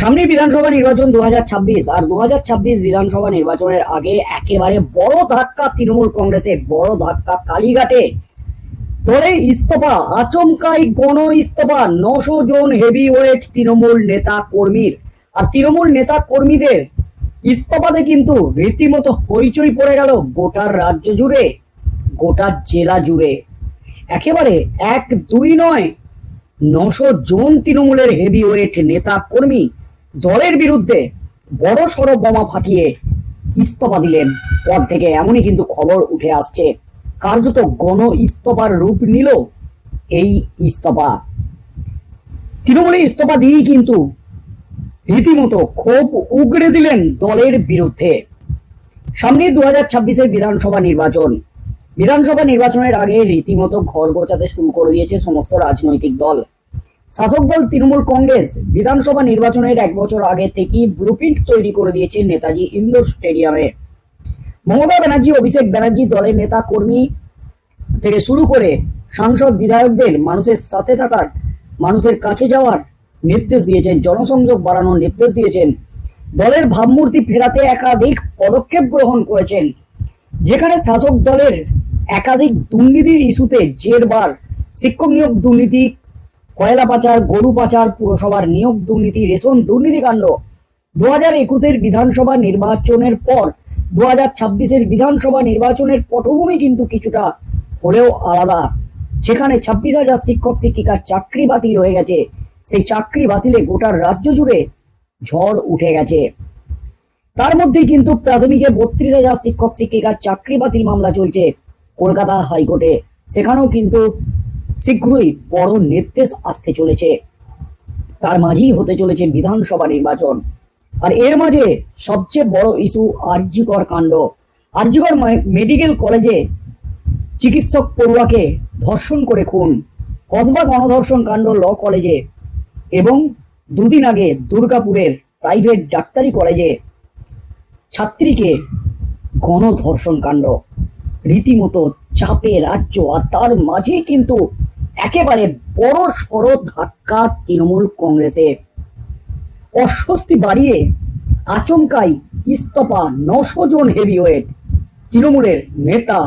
সামনে বিধানসভা নির্বাচন দু হাজার ছাব্বিশ, আর দু হাজার ছাব্বিশ বিধানসভা নির্বাচনের আগে একেবারে বড় ধাক্কা তৃণমূল কংগ্রেসে, বড় ধাক্কা কালীঘাটে। দলে ইস্তফা, আচমকাই গণ ইস্তফা, নশো জন হেভি ওয়েট তৃণমূল নেতা কর্মীর। আর তৃণমূল নেতা কর্মীদের ইস্তফাতে কিন্তু রীতিমতো হইচই পড়ে গেল গোটা রাজ্য জুড়ে, গোটা জেলা জুড়ে। একেবারে এক দুই নয়, নশো জন তৃণমূলের হেভি ওয়েট নেতা কর্মী দলের বিরুদ্ধে বড় সড়ো বোমা ফাটিয়ে ইস্তফা দিলেন। পদ থেকে এমনই কিন্তু খবর উঠে আসছে। কার্যত গণ ইস্তফার রূপ নিল এই ইস্তফা। তৃণমূলে ইস্তফা দিয়েই কিন্তু রীতিমতো ক্ষোভ উগড়ে দিলেন দলের বিরুদ্ধে। সামনে দু হাজার ছাব্বিশের বিধানসভা নির্বাচন। বিধানসভা নির্বাচনের আগে রীতিমতো ঘর গোছাতে শুরু করে দিয়েছে সমস্ত রাজনৈতিক দল। শাসক দল তৃণমূল কংগ্রেস বিধানসভা নির্বাচনের এক বছর আগে থেকেই ব্লুপ্রিন্ট তৈরি করে দিয়েছে নেতাজি ইন্দোর স্টেডিয়ামে। মমতা ব্যানার্জি, অভিষেক ব্যানার্জি দলের নেতা কর্মী থেকে শুরু করে সাংসদ বিধায়কদের মানুষের সাথে থাকার, মানুষের কাছে যাওয়ার নির্দেশ দিয়েছেন, জনসংযোগ বাড়ানোর নির্দেশ দিয়েছেন। দলের ভাবমূর্তি ফেরাতে একাধিক পদক্ষেপ গ্রহণ করেছেন, যেখানে শাসক দলের একাধিক দুর্নীতির ইস্যুতে জেরবার শিক্ষক নিয়োগ দুর্নীতি কয়লা পাচার, গরু পাচার, পুরসভার নিয়োগ দুর্নীতি, রেশন দুর্নীতিকাণ্ড দু হাজার একুশের বিধানসভা নির্বাচনের পর দু হাজার ছাব্বিশের বিধানসভা নির্বাচনের পটভূমি কিন্তু কিছুটা হলেও আলাদা। সেখানে ছাব্বিশ হাজার শিক্ষক, শিক্ষিকার চাকরি বাতিল হয়ে গেছে। সেই চাকরি বাতিলে গোটা রাজ্য জুড়ে ঝড় উঠে গেছে। তার মধ্যেই কিন্তু প্রাথমিকে বত্রিশ হাজার শিক্ষক, শিক্ষিকার চাকরি বাতিল মামলা চলছে কলকাতা হাইকোর্টে। সেখানেও কিন্তু শীঘ্রই বড় নির্দেশ আসতে চলেছে। তার মাঝেই হতে চলেছে বিধানসভা নির্বাচন। আর এর মাঝে সবচেয়ে বড় ইস্যু আরজিকর কাণ্ড। আরজিকর মেডিকেল কলেজে চিকিৎসক পড়ুয়াকে ধর্ষণ করে খুন। কসবা গণধর্ষণ কাণ্ড ল কলেজে এবং দুদিন আগে দুর্গাপুরের প্রাইভেট ডাক্তারি কলেজে ছাত্রীকে গণধর্ষণ কাণ্ড। রীতিমতো চাপে রাজ্য। আর তার মাঝেই কিন্তু একেবারে বড় সড় ধাক্কা তৃণমূল কংগ্রেসের অস্বস্তি বাড়িয়ে আচমকাই ইস্তফা নশো জন হেভিওয়েট তৃণমূলের নেতা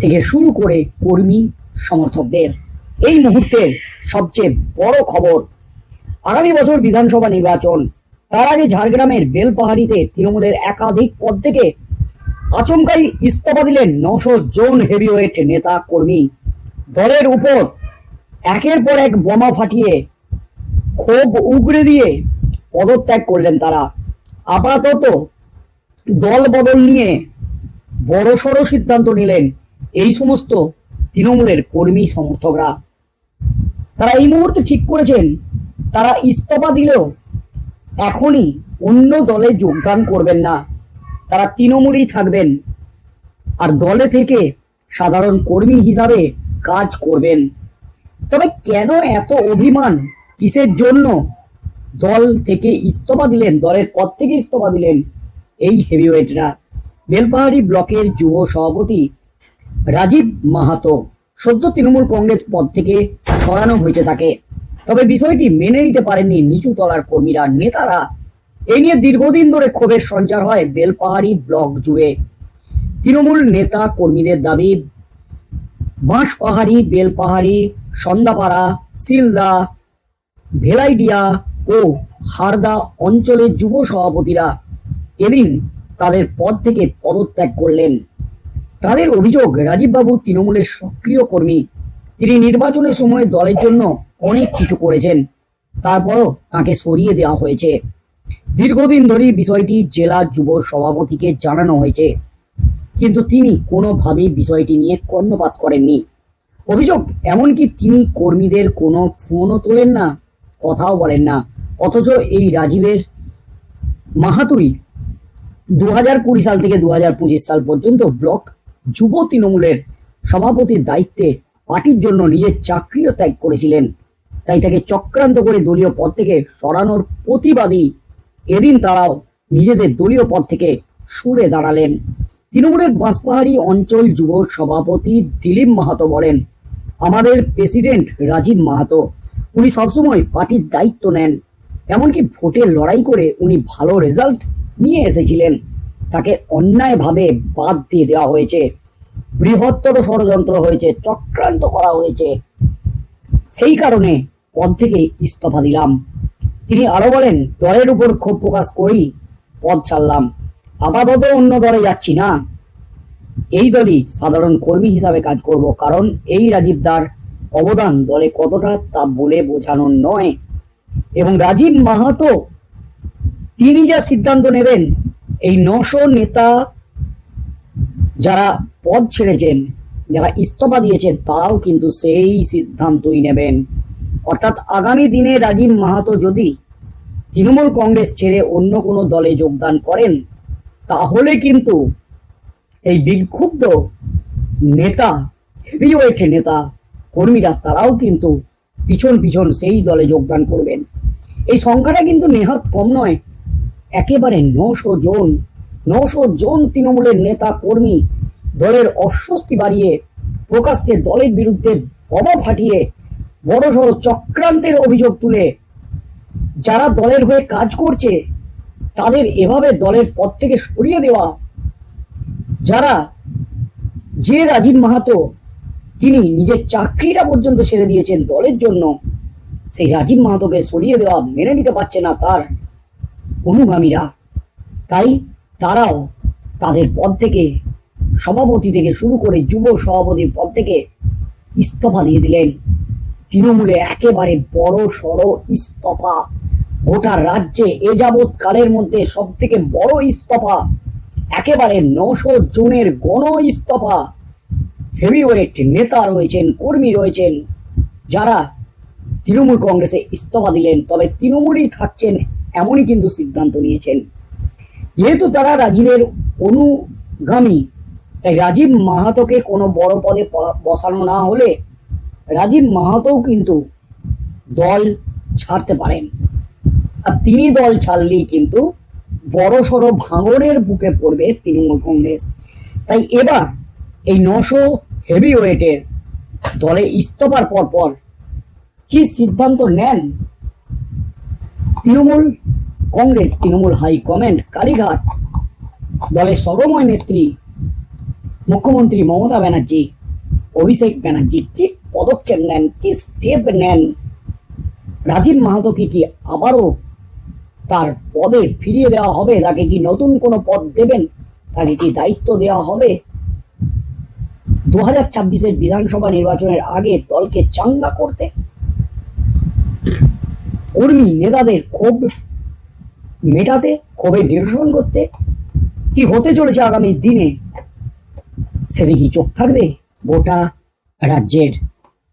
থেকে শুরু করে কর্মী সমর্থকদের। এই মুহূর্তের সবচেয়ে বড় খবর, আগামী বছর বিধানসভা নির্বাচন। তার আগে ঝাড়গ্রামের বেলপাহাড়িতে তৃণমূলের একাধিক পদ থেকে আচমকাই ইস্তফা দিলেন নশো জন হেভিওয়েট নেতা কর্মী। দলের উপর একের পর এক বোমা ফাটিয়ে, ক্ষোভ উগড়ে দিয়ে পদত্যাগ করলেন তারা। আপাতত দল বদল নিয়ে বড়সড় সিদ্ধান্ত নিলেন এই সমস্ত তৃণমূলের কর্মী সমর্থকরা। তারা এই মুহূর্তে ঠিক করেছেন, তারা ইস্তফা দিলেও এখনই অন্য দলে যোগদান করবেন না। তারা তৃণমূলই থাকবেন। আর দলে থেকে সাধারণ কর্মী হিসাবে কাজ করবেন। তবে কেন এত অভিমান? কিসের জন্য? দল থেকে ইস্তফা দিলেন, দলের পদ থেকে ইস্তফা দিলেন এই হেভিওয়েটরা। বেলপাহাড়ি ব্লকের যুব সভাপতি রাজীব মাহাতো, সদ্য তৃণমূল কংগ্রেস পদ থেকে সরানো হয়েছে তাকে। তবে বিষয়টি মেনে নিতে পারেননি নিচু তলার কর্মীরা, নেতারা। এ নিয়ে দীর্ঘদিন ধরে ক্ষোভের সঞ্চার হয় বেলপাহাড়ি ব্লক জুড়ে। তৃণমূল নেতা কর্মীদের দাবি বাঁশপাহাড়ি, বেলপাহাড়ি, সন্ধ্যাপাড়া, সিলদা, ভেলাইডিয়া ও হারদা অঞ্চলের যুব সভাপতিরা এদিন তাদের পদ থেকে পদত্যাগ করলেন। তাদের অভিযোগ, রাজীববাবু তৃণমূলের সক্রিয় কর্মী। তিনি নির্বাচনের সময় দলের জন্য অনেক কিছু করেছেন। তারপরও তাকে সরিয়ে দেওয়া হয়েছে। দীর্ঘদিন ধরে বিষয়টি জেলা যুব সভাপতিকে জানানো হয়েছে। কিন্তু তিনি কোনোভাবেই বিষয়টি নিয়ে কর্ণপাত করেননি। অভিযোগ, এমনকি তিনি কর্মীদের কোনো ফোনও তোলেন না, কথাও বলেন না। অথচ এই রাজীবের মাহাতুরি দু হাজার কুড়ি সাল থেকে দু হাজার পঁচিশ সাল পর্যন্ত ব্লক যুব তৃণমূলের সভাপতির দায়িত্বে পার্টির জন্য নিজের চাকরিও ত্যাগ করেছিলেন। তাই তাকে চক্রান্ত করে দলীয় পদ থেকে সরানোর প্রতিবাদী এদিন তারাও নিজেদের দলীয় পদ থেকে সরে দাঁড়ালেন। তৃণমূলের বাঁশপাহাড়ি অঞ্চল যুব সভাপতি দিলীপ মাহাতো বলেন, আমাদের প্রেসিডেন্ট রাজীব মাহাতো, উনি সবসময় পার্টির দায়িত্ব নেন। এমনকি ভোটে লড়াই করে উনি ভালো রেজাল্ট নিয়ে এসেছিলেন। তাকে অন্যায়ভাবে বাদ দিয়ে দেওয়া হয়েছে। বৃহত্তর ষড়যন্ত্র হয়েছে, চক্রান্ত করা হয়েছে। সেই কারণে পদ থেকে ইস্তফা দিলাম। তিনি আরও বলেন, দলের উপর ক্ষোভ প্রকাশ করি পদ ছাড়লাম। আপাতত অন্য দলে যাচ্ছি না। এই দলই সাধারণ কর্মী হিসাবে কাজ করব, কারণ এই রাজীব দার অবদান দলে কতটা তা বলে বোঝানো নয়। এবং রাজীব মাহাতো, তিনি যা সিদ্ধান্ত নেবেন, এই নশো নেতা যারা পদ ছেড়েছেন, যারা ইস্তফা দিয়েছেন, তারাও কিন্তু সেই সিদ্ধান্তই নেবেন। অর্থাৎ আগামী দিনে রাজীব মাহাতো যদি তৃণমূল কংগ্রেস ছেড়ে অন্য কোনো দলে যোগদান করেন তাহলে কিন্তু এই বিক্ষুব্ধ নেতা হেভিওয়েট নেতা কর্মীরা তারাও কিন্তু পিছন পিছন সেই দলে যোগদান করবেন। এই সংখ্যাটা কিন্তু নেহাত কম নয়, একেবারে নশো জন নশো জন তৃণমূলের নেতা কর্মী দলের অস্বস্তি বাড়িয়ে প্রকাশ্যে দলের বিরুদ্ধে অবা ফাটিয়ে বড় সড়ো চক্রান্তের অভিযোগ তুলে যারা দলের হয়ে কাজ করছে তাদের এভাবে দলের পদ থেকে সরিয়ে দেওয়া। যারা যে রাজীব মাহাতো, তিনি নিজের চাকরিটা পর্যন্ত ছেড়ে দিয়েছেন দলের জন্য, সেই রাজীব মাহাতোকে সরিয়ে দেওয়া মেনে নিতে পারছে না তার অনুগামীরা। তাই তারাও তাদের পদ থেকে, সভাপতি থেকে শুরু করে যুব সভাপতির পদ থেকে ইস্তফা দিয়ে দিলেন। তৃণমূলে একেবারে বড় সড় ইস্তফা। গোটা রাজ্যে এ যাবৎ কালের মধ্যে সব থেকে বড় ইস্তফা, একেবারে নশো জনের গণ ইস্তফা। হেভিওয়েট নেতা রয়েছেন, কর্মী রয়েছেন, যারা তৃণমূল কংগ্রেসে ইস্তফা দিলেন, তবে তৃণমূলই থাকছেন এমনই কিন্তু সিদ্ধান্ত নিয়েছেন। যেহেতু তারা রাজীবের অনুগামী, তাই রাজীব মাহাতোকে কোনো বড় পদে বসানো না হলে রাজীব মাহাতোও কিন্তু দল ছাড়তে পারেন। আর তিনি দল ছাড়লেই কিন্তু বড় সড়ো ভাঙনের বুকে পড়বে তৃণমূল কংগ্রেস। তাই এবার এই নশো হেভি ওয়েটের দলে ইস্তফার পর পর কি সিদ্ধান্ত নেন তৃণমূল কংগ্রেস, তৃণমূল হাইকমান্ড কালীঘাট দলের সর্বময় নেত্রী মুখ্যমন্ত্রী মমতা ব্যানার্জি, অভিষেক ব্যানার্জি কি পদক্ষেপ নেন, কি স্টেপ নেন? রাজীব মাহাতোকে কি আবারও তার পদে ফিরিয়ে দেওয়া হবে। তাকে কি নতুন কোনো পদ দেবেন? তাকে কি দায়িত্ব দেওয়া হবে? দু হাজার ছাব্বিশের বিধানসভা নির্বাচনের আগে দলকে চাঙ্গা করতে কর্মী নেতাদের ক্ষোভ মেটাতে ক্ষোভে নিরসন করতে কি হতে চলেছে আগামী দিনে? সেদিকে চোখ থাকবে গোটা রাজ্যের